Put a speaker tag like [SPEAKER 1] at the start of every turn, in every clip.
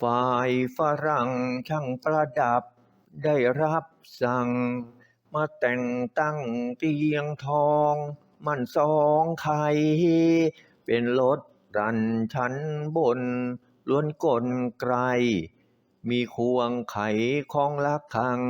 [SPEAKER 1] ฝ่ายฝรั่งช่างประดับได้รับสั่ง มาแต่งตั้งเตียงทอง มันสองไข่เป็นรถรันชั้นบน ล้วนกลไกรมีควงไขของละคัง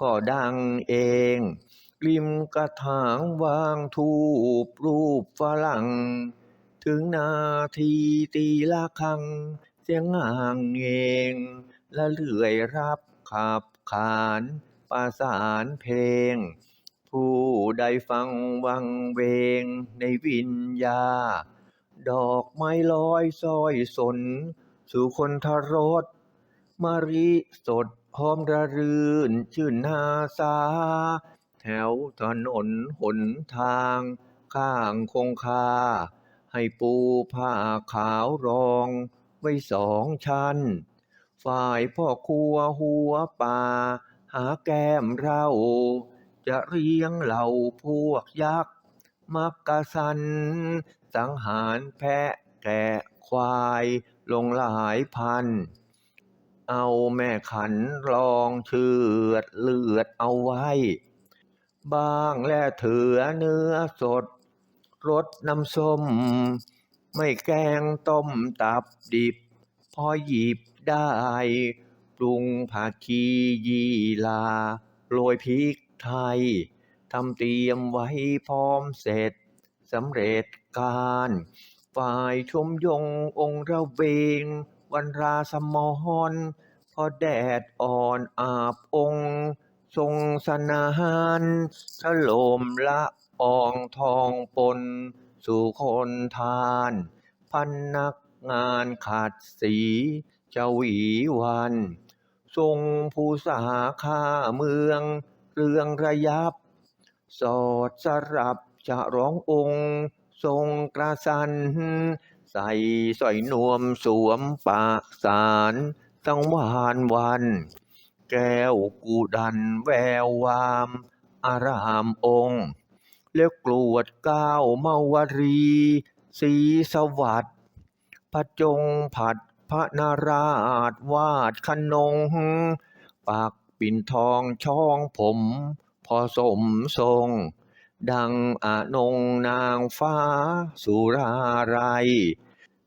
[SPEAKER 1] ก็ดังเอง ริมกระถางวางทูปรูปฝรั่ง ถึงนาทีตีละครัง เสียงง่างเงงและเลื่อยรับขับขานประสานเพลง ผู้ใดฟังวังเวงในวิญญา ดอกไม้ลอยซอยสน สู่คนทรสมาริสดหอมระรื่นชื่นนาสา แถวถนนหนทาง ข้างคงคา ให้ปูผ้าขาวรอง ไว้สองชั้น ฝ่ายพ่อครัวหัวป่า หาแก้มเรา จะเรียงเหล่าพวกยักษ์มักกะสัน สังหารแพะแกะควายลงหลายพัน เอาแม่ขันรองเชือดเลือดเอาไว้ บ้างและเถือเนื้อสดรสน้ำส้ม ไม่แกงต้มตับดิบ พอหยิบได้ปรุงผักชียีลา โรยพริกไทยทำเตรียมไว้พร้อมเสร็จสำเร็จการ ฝ่ายชมยงองค์ระเวง วันราสมอรพอแดดอ่อนอาบองค์ทรงสนานฉโลมละอองทองปน สู่คนทาน พันนัก งานขาดสีเจาหวีวัน ทรงผู้สาข้าเมือง เรืองระยับ สอดสรับจะร้ององค์ ทรงกระสัน ใส่สร้อยนวมสวมปากสารสังวานวัน แก้วกูดันแวววาม อารามองค์แล้วกรวดก้าวเมาวรี สีสวัสด พระจงผัดพระนาราชวาดขนง ปากปิ่นทองช่องผม พอสมทรง ดังอนงนางฟ้าสุราไร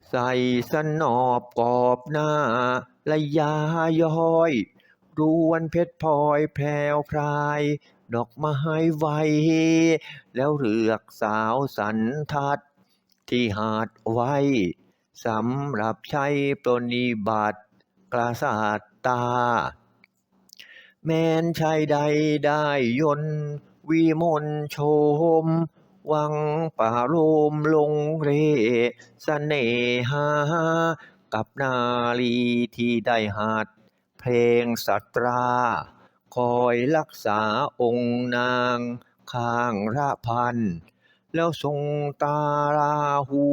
[SPEAKER 1] ใส่สนอบกอบหน้าละยาย้อยรวนเพชรพลอยแพรวพราย ดอกไม้ไวแล้วเลือกสาวสันทัดที่หาดไว้ สำหรับใช้ปรนิบัติกระสาตตา แม้นชายใดได้ยนวิมลโชม วังป่าโรมลงเรสเสน่หา กับนาลีที่ได้หัดเพลงสัตรา คอยรักษาองค์นางข้างระพัน แล้วทรงตาราหู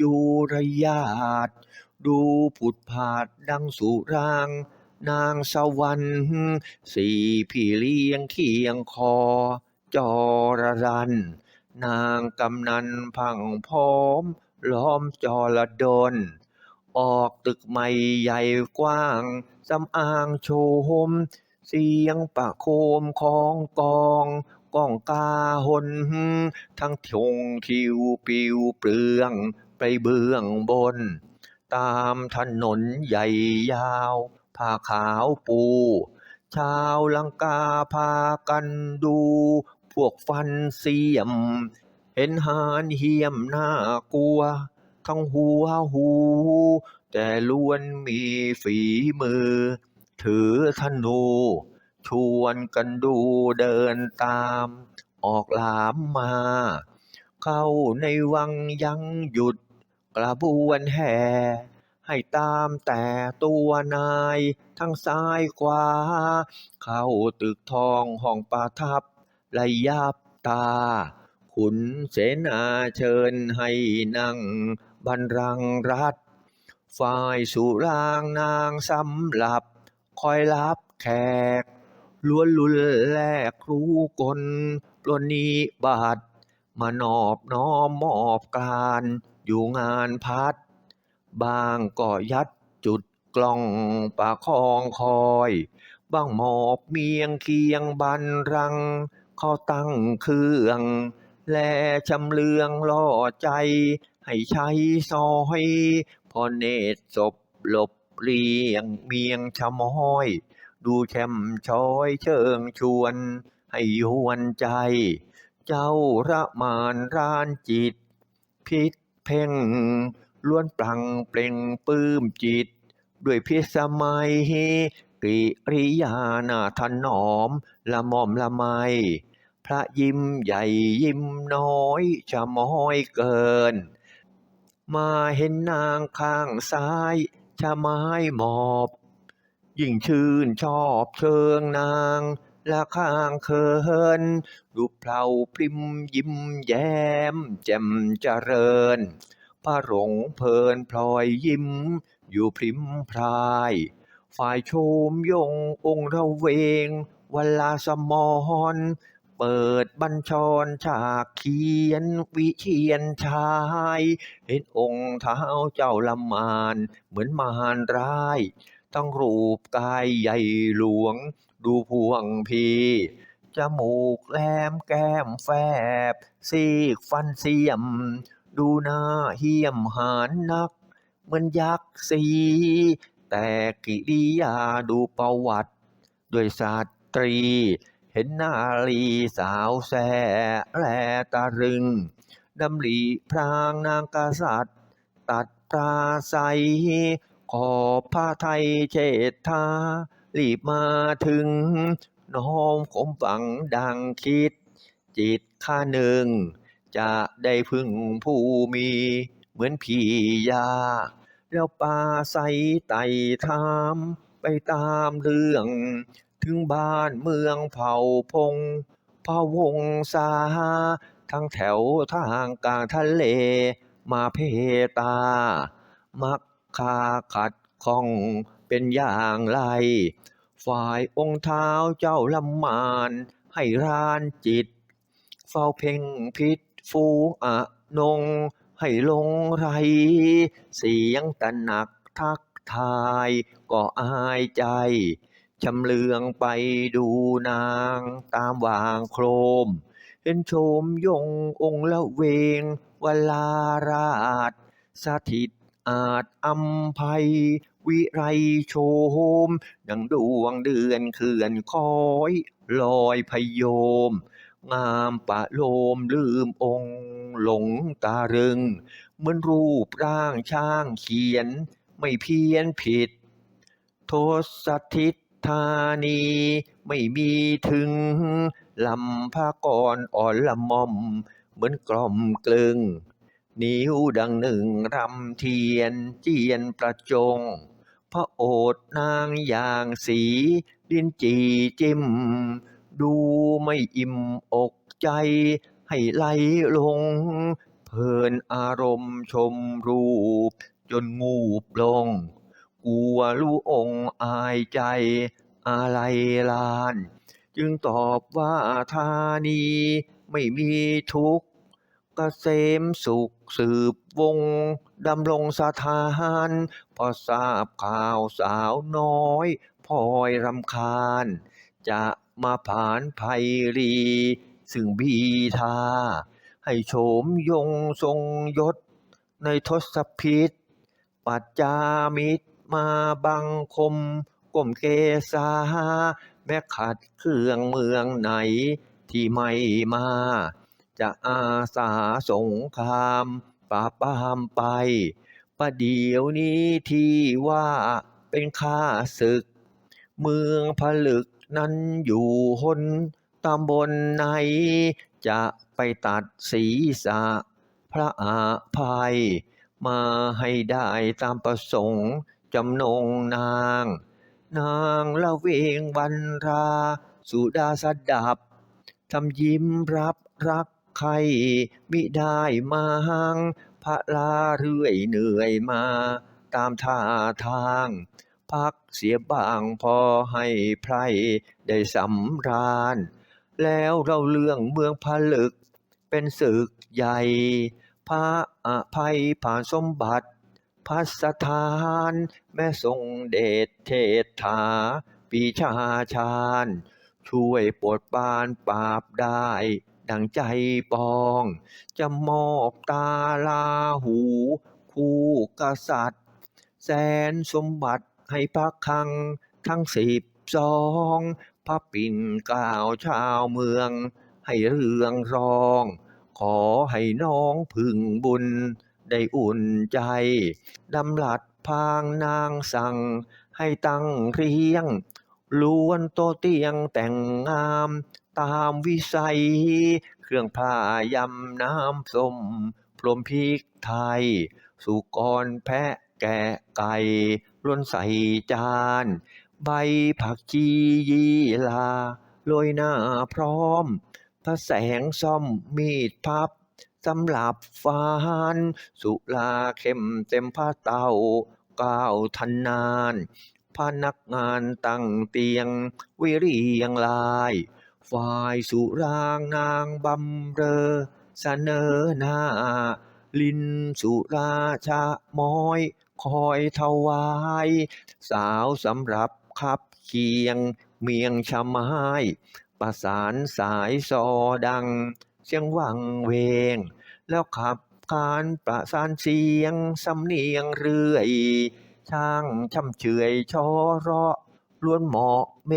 [SPEAKER 1] ยูระยาดดูผุดผาดดังสุรางนางสวรรค์สี่พี่เลี้ยงเคียงคอ จอระรัน นางกำนันพังพร้อม ล้อมจอระดน ออกตึกใหม่ใหญ่กว้างสำอางโชม เสียงประโคมของกองก้องกาหนทั้งทงทิวปิวเปลือง ไปเบื้องบน ตามถนนใหญ่ยาวผ้าขาวปู ชาวลังกาพากันดู พวกฟันเสียม เห็นหานเหี้ยมน่ากลัว ทั้งหัวหู แต่ล้วนมีฝีมือ ถือธนูชวนกันดูเดินตาม ออกหลามมา เข้าในวังยังหยุด กระบวนแห่ให้ตามแต่ตัวนายทั้งซ้ายขวา เข้าตึกทองห้องประทับระยับตา ขุนเสนาเชิญให้นั่งบันรังรัฐฝ่ายสุรางนางสำหรับคอยรับแขกล้วนลุนแลกครูกลปรนนิบัติมานอบน้อมมอบการ อยู่งานพัด บางก็ยัดจุดกล่องประคองคอย บางหมอบเมียงเคียงบันรังเขาตั้งเครื่อง แลชำเลืองล่อใจ ให้ใช้ซอย พอเนตรศพหลบเรียงเมียงชะม้อย ดูแช่มช้อยเชิงชวน ให้ยวนใจ เจ้าระมานร้านจิต พิษ พ่งล้วนปลังเปล่งปลื้มจิต ด้วยพิสมัยกิริยาหน้าถนอม ละม่อมละไม พระยิ้มใหญ่ยิ้มน้อยจะม้อยเกิน มาเห็นนางข้างซ้ายจะไม้หมอบ ยิ่งชื่นชอบเชิงนาง ละข้างเคินรูเพลาพริมยิ้มแย้ม แจ่มเจริญพระหลงเพลินพลอยยิ้ม อยู่พริมพราย ฝ่ายโชมยงองค์ระเวงวลาสมอนเปิดบัญชรฉากเขียนวิเชียนชาย เห็นองค์เท้าเจ้าละมาน เหมือนมารร้าย ต้องรูปกายใหญ่หลวง ดูพวงพีจมูกแหลมแก้มแฟบ ซีกฟันเสียม ดูหน้าเหี้ยมหานนัก เหมือนยักษ์สีแต่กิริยาดูประวัติ ด้วยศาสตรี เห็นนาลีสาวแสแลตะรึงดำริพรางนางกษัตริย์ ตัดปราศัย ขอพระไทยเชษฐารีบมาถึง น้อมขมฝังดังคิด จิตข้าหนึ่ง จะได้พึ่งผู้มีเหมือนพี่ยา แล้วปาใสไต่ถามไปตามเรื่อง ถึงบ้านเมืองเผ่าพงพะวงศาทั้งแถวทางกลางทะเลมาเพตา มัก คาขัดข้องเป็นอย่างไร ฝ่ายองค์เท้าเจ้าลำมานให้รานจิต เฝ้าเพ่งพิษฟูงอะนง ให้ลงไร เสียงตะหนักทักทายก็อายใจชำเลืองไปดูนางตามวางโครม เห็นโฉมยงองค์ละเวงวลาราชสถิต อาจอำภัย วิไรโชม ดังดวงเดือนเขื่อนคอย ลอยพยม งามปะโลมลืมองค์หลงตาเรึงเหมือนรูปร่างช่างเขียน ไม่เพี้ยนผิดทศทิศธานีไม่มีถึง ลำพากรอ่อนละม่อม เหมือนกล่อมกลึง นิ้วดังหนึ่งรำเทียนเจียนประจง พระโอษฐ์นางอย่างสีดินจีจิ้ม ดูไม่อิ่มอกใจ ให้ไหลลง เพลินอารมณ์ชมรูป จนงูบลง กลัวรู้องอายใจอะไรลาน จึงตอบว่าธานีไม่มีทุกข์ กษมสุขสืบวง ดำรงสถาน พอทราบข่าวสาวน้อยพลอยรำคาญ จะมาผ่านภัยรี ซึ่งบีทา ให้โฉมยงทรงยศ ในทศพิษ ปัจจามิตรมาบังคมก้มเกษาแม้ขัดเครื่องเมืองไหนที่ไม่มา จะอาสาสงครามปราบปรามไปประเดี๋ยวนี้ที่ว่าเป็นข้าศึก เมืองผลึกนั้นอยู่หนตำบลไหน จะไปตัดศีรษะพระอาภัย มาให้ได้ตามประสงค์จำนงนาง นางละเวงบรรรา สุดาสดับ ทำยิ้มรับรัก ใครมิได้มางพระลาเรื่อยเหนื่อยมา ตามท่าทาง พักเสียบ้างพอให้ไพรได้สำราญ แล้วเราเรื่องเมืองผลึก เป็นศึกใหญ่ พระอภัยผ่านสมบัติพัสถาน แม่ทรงเดชเทศถาปีชาชาญช่วยปลดปานปราบได้ ดังใจปอง จะมอบตาลาหู คู่กษัตริย์ แสนสมบัติให้พักคังทั้งสิบสองพระปิ่นกล้าวชาวเมือง ให้เรื่องรอง ขอให้น้องพึงบุญ ได้อุ่นใจ ดำหลัดพางนางสั่ง ให้ตั้งเรียงล้วนโตเตียงแต่งงาม ตามวิสัย เครื่องผ้ายำน้ำส้ม พรมพริกไทย สุกรแพะแกะไก่ล้นใส่จาน ใบผักชียีลาโรยหน้าพร้อม พระแสงซ่อมมีดพับสำหรับฟานสุลาเข้มเต็มผ้าเตาก้าวทันนาน พนักงานตั้งเตียง วิเรียงลาย ฝ่ายสุรางนางบำเรอเสนอหน้า ลินสุราชะม้อย คอยถวาย สาวสำหรับขับเคียง เมียงชะไม้ประสานสายซอดัง เสียงวังเวง แล้วขับคานประสานเสียง สำเนียงเรื่อยช่างช่ำเฉยชอเราะล้วนเหมาะเม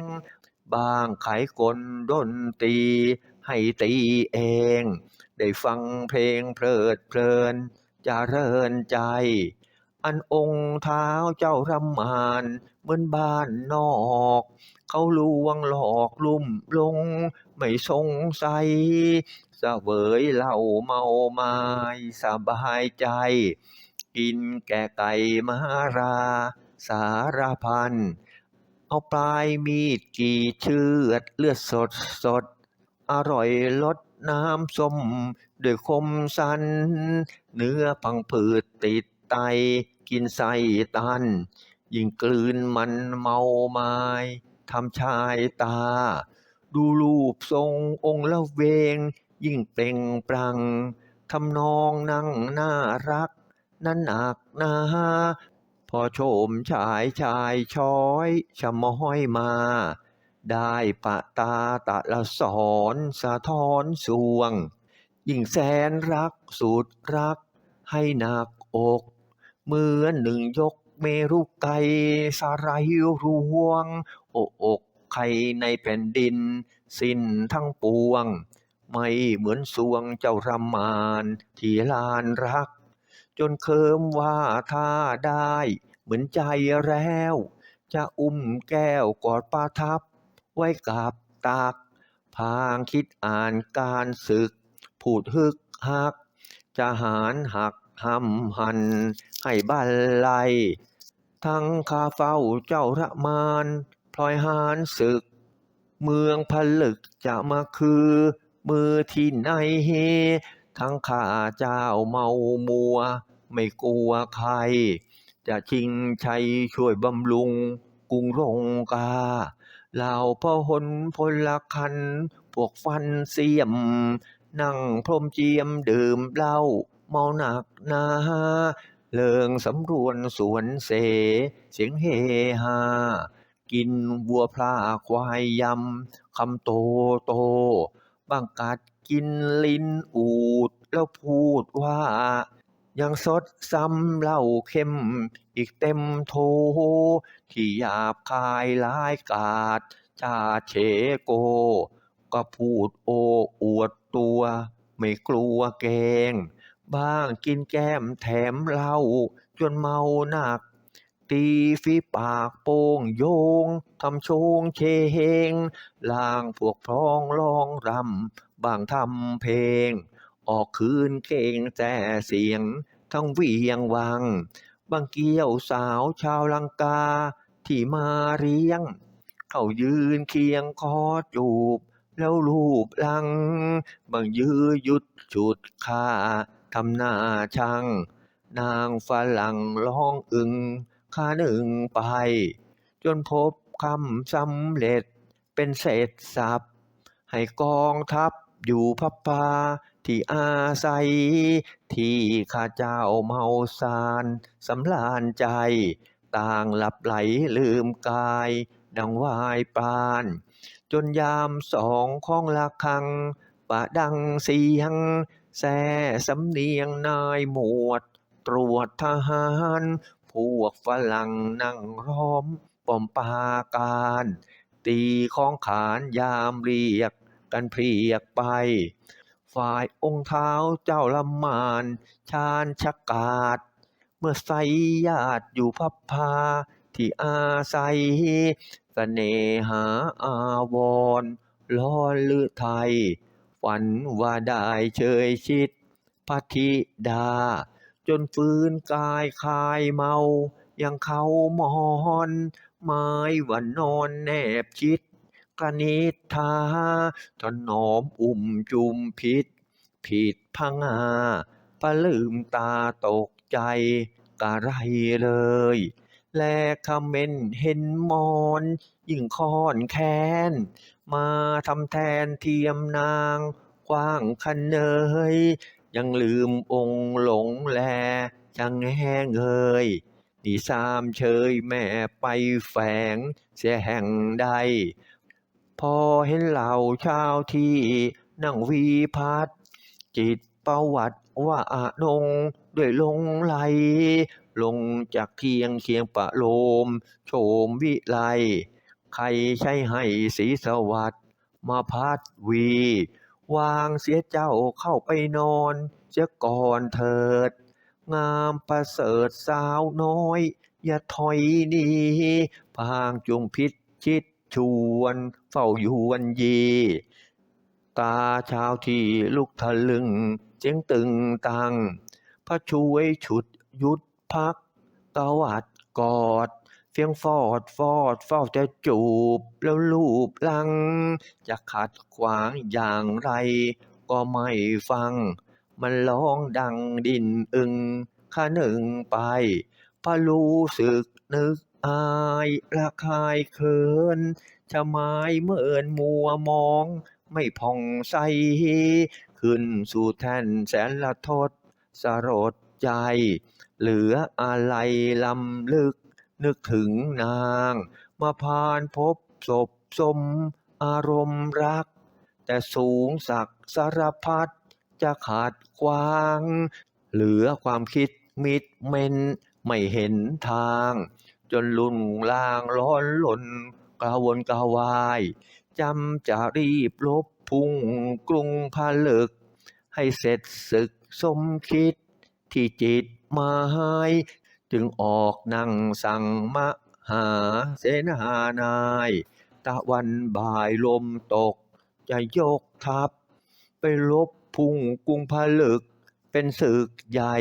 [SPEAKER 1] ง บางไขกลดนตรีให้ตีเอง ได้ฟังเพลงเพลิดเพลินจะเริญใจ อันองค์เท้าเจ้ารำมานเหมือนบ้านนอก เขาลวงหลอกลุ่มลง ไม่สงสัยสเสวยเหล้าเมาไม้สบายใจ กินแก่ไก่มารา สารพัน เอาปลายมีดกรีดเชือดเลือดสดสด อร่อยลดน้ำส้มด้วยคมสัน เนื้อพังผืดติดไตกินไส้ตัน ยิ่งกลืนมันเมาไม้ทำชายตา ดูรูปทรงองค์ละเวง ยิ่งเปล่งปลั่งทำนองนั่งน่ารัก นั้นหนักหนา พอโฉมชายชายช้อยชะม้อยมา ได้ปะตาตะละสอนสะท้อนสวง ยิ่งแสนรักสุดรัก ให้หนักอกเหมือนหนึ่งยกเมรุไกสาไรรวง โอกอกใครในแผ่นดิน สิ้นทั้งปวง ไม่เหมือนสวงเจ้ารำมานที่ลานรัก จนเคิมว่าถ้าได้ เหมือนใจแล้ว จะอุ้มแก้วกอดประทับ ไว้กับตัก พางคิดอ่านการศึกพูดฮึกฮัก จะหารหักหำหัน ให้บันไลทั้งข้าเฝ้าเจ้าระมานพลอยหารศึก เมืองผลึกจะมาคือ มือที่ไหน ทั้งข้าเจ้าเมามัว ไม่กลัวใคร จะชิงชัยช่วยบำรุงกรุงรงกาเหล่าพหลพลคัน พวกฟันเสียม นั่งพรมเจียมดื่มเหล้าเมาหนักนาเลิงสำรวนสวนเส เสียงเฮฮากินวัวพลาควายยำคำโตโตบางกัด กินลิ้นอูดแล้วพูดว่า ยังสดซ้ำเหล้าเข้ม อีกเต็มโถที่หยาบคายร้ายกาจชาเฉโก ก็พูดโอ้อวดตัว ไม่กลัวเกง บ้างกินแก้มแถมเหล้าจนเมาหนัก ตีฝีปากโป้งโยง ทำโชงเชงล่างพวกพร้องร้องรำบางทำเพลง ออกคืนเก่งแต่เสียง ทั้งเวียงวัง บางเกี้ยวสาวชาวลังกา ที่มาเรียง เขายืนเคียงคอจูบ แล้วลูบลัง บางยื้อยุดฉุดค่าทำหน้าชังนางฝรั่งร้องอึง ขาหนึ่งไป จนพบคำสำเร็จเป็นเศษสับให้กองทัพอยู่พับพาที่อาศัย ที่ข้าเจ้าเมาสารสำลานใจ ต่างหลับไหลลืมกาย ดังวายปาน จนยามสองของละคังปะดังเสียงแซ่สำเนียงนายหมวด ตรวจทหาร พวกฝรั่งนั่งร้อมป้อมปาการ ตีของขานยามเรียกกันเพียกไป ฝ่ายองค์เท้าเจ้าละมานชาญชะกาด เมื่อไสยญาติอยู่พับพาที่อาศัยสเสน่หาอาวรล้อนลือไทย ฝันว่าได้เชยชิดพระธิดา จนฟื้นกายคายเมายังเขามอนไม้ว่านอนแนบชิดกระนิษฐาถนอมอุ้มจุมพิษ ผิดพังอาปะลืมตาตกใจกะไรเลย แลคำเมนเห็นมอน ยิ่งค้อนแค้น มาทำแทนเทียมนางกว้างคันเนย ยังลืมองค์หลงแลช่างแห้งเอ่ยนี่สามเชยแม่ไปแฝงเสียแห่งใด พอเห็นเหล่าชาวที่นั่งวีพัดจิตประวัติว่าอานงด้วยลงไหล ลงจากเคียงเคียงปะโลม โฉมวิไล ใครใช้ให้สีสวัสดมาพัดวี วางเสียเจ้าเข้าไปนอนเสียก่อนเถิด งามประเสริฐสาวน้อย อย่าถอยหนีพางจงพิษชิดชวนเฝ้าอยู่วันยี ตาชาวที่ลุกทะลึงเจียงตึงตัง พระช่วยฉุดยุดพักตวัดกอด เฟียงฟอดฟอดเฝ้าจะจูบแล้วลูบลัง จะขัดขวางอย่างไร ก็ไม่ฟัง มันร้องดังดินอึงข้าหนึ่งไปพะรู้สึกนึกอายระคายเขินชะไม้เมินมัวมอง ไม่ผ่องใส ขึ้นสู่แท่นแสนละทศสรดใจ เหลืออะไรลำลึก นึกถึงนาง มาพานพบศพสมอารมณ์รัก แต่สูงสักสารพัดจะขาดกวาง เหลือความคิดมิดเมนไม่เห็นทาง จนลุ่นลางร้อนหล่นกระวนกระวายจำจะรีบลบพุ่งกรุงผลึก ให้เสร็จศึกสมคิดที่จิตหมาย จึงออกนั่งสั่งมหาเสนานาย ตะวันบ่ายลมตก จะยกทัพ ไปลบพุ่งกรุงผลึก เป็นศึกใหญ่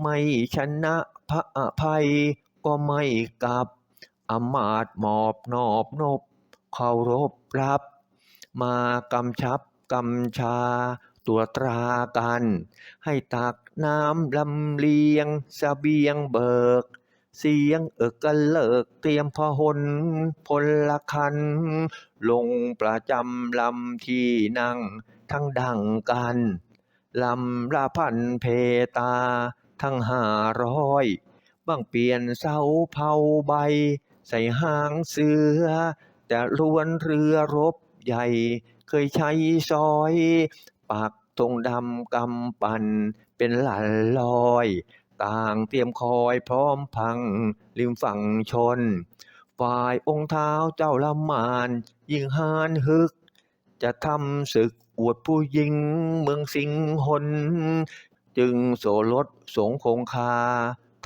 [SPEAKER 1] ไม่ชนะพระอภัยก็ไม่กลับอมาตหมอบนอบนบเคารพรับ มากำชับกำชา ตัวตรากัน ให้ตักน้ำลำเลียงสเสบียงเบิก เสียงเอกกันเลิกเตรียมพหลพลคัน ลงประจำลำที่นั่งทั้งดังกันลำละพันเพตาทั้งห้าร้อยบ้างเปลี่ยนเสาเผาใบ ใส่หางเสือ แต่ล้วนเรือรบใหญ่ เคยใช้ซอย ปักธงดำกำปั่นเป็นหลันลอย ต่างเตรียมคอยพร้อมพังริมฝั่งชน ฝ่ายองค์เท้าเจ้าละมานยิ่งหานฮึก จะทำศึกอวดผู้หญิงเมืองสิงหนจึงโสรถสงคงคา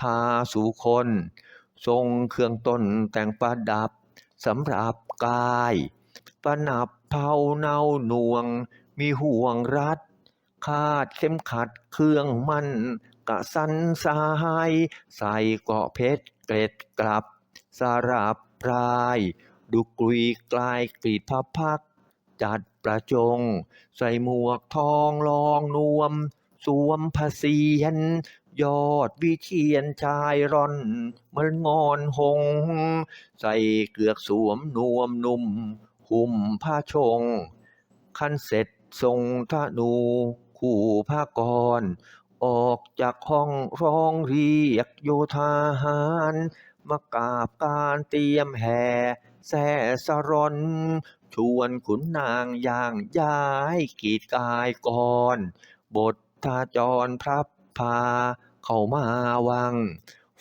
[SPEAKER 1] ทาสู่คน ทรงเครื่องต้นแต่งประดับสำหรับกาย ประนับเผาเนาหน่วง มีห่วงรัดคาดเข้มขัดเครื่องมันกะสันสายใส่เกาะเพชรเกล็ดกลับ สาราบพรายดูกรีกลายกรีดพระพัก จัดประจง ใส่หมวกทองรองนวม สวมพระเสียรยอดวิเชียนชายร่อนเหมือนงอนหง ใส่เกือกสวมนวมนุ่ม หุ้มผ้าชงคันเสร็จ ทรงธนูคู่ภากร ออกจากห้องร้องเรียกโยธาหารมากราบการเตรียมแห่แส่สรนชวนขุนนางย่างย้ายกีดกายก่อน บททาจรพรับพาเข้ามาวัง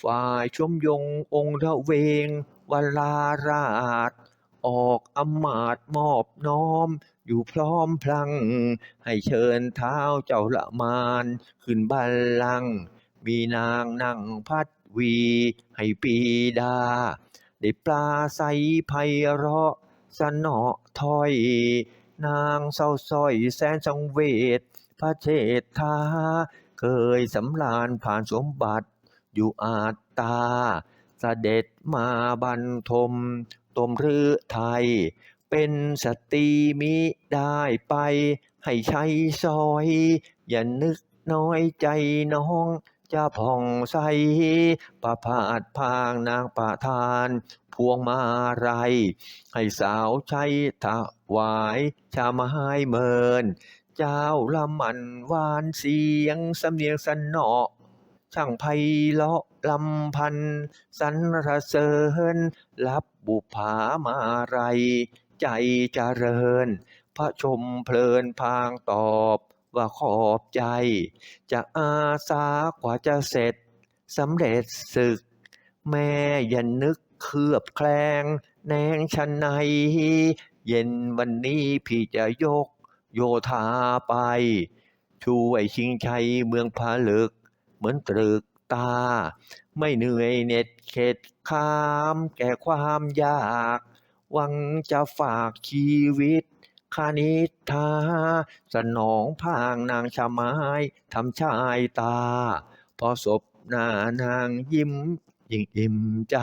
[SPEAKER 1] ฝ่ายชมยงองค์ระเวงวลาราช ออกอมาตมอบน้อม อยู่พร้อมพลัง ให้เชิญเท้าเจ้าละมาน ขึ้นบัลลังก์มีนางนั่งพัดวี ให้ปีดา ได้ปลาใสไพเราะสนอถอย นางเศร้าส้อยแสนสังเวชพระเชษฐาเคยสำราญผ่านสมบัติ อยู่อาตาสเสด็จมาบรรทมตมฤทัย เป็นสตรีมิได้ไป ให้ใช้สอย อย่านึกน้อยใจน้องจะผ่องใสประพาสพางนางประทาน พวงมาลัยให้สาวใช้ถวายชาไม้เมิน เจ้าละมันหวานเสียงสำเนียงสนอช่างไพเราะลำพันธ์สรรเสริญรับบุภามาลัย ใจเจริญ พระชมเพลินพางตอบว่าขอบใจ จะอาสากว่าจะเสร็จสำเร็จศึก แม่ย่านึกเคลือบแคลง แนงชันใน เย็นวันนี้พี่จะยกโยธาไป ช่วยชิงชัยเมืองผาลึก เหมือนตรึกตา ไม่เหนื่อยเหน็ดเข็ดข้ามแก่ความยาก หวังจะฝากชีวิตคานิธาสนองพางนางชะไม้ทำชายตา พอศพหน้านางยิ้มยิ่งอิ่มใจ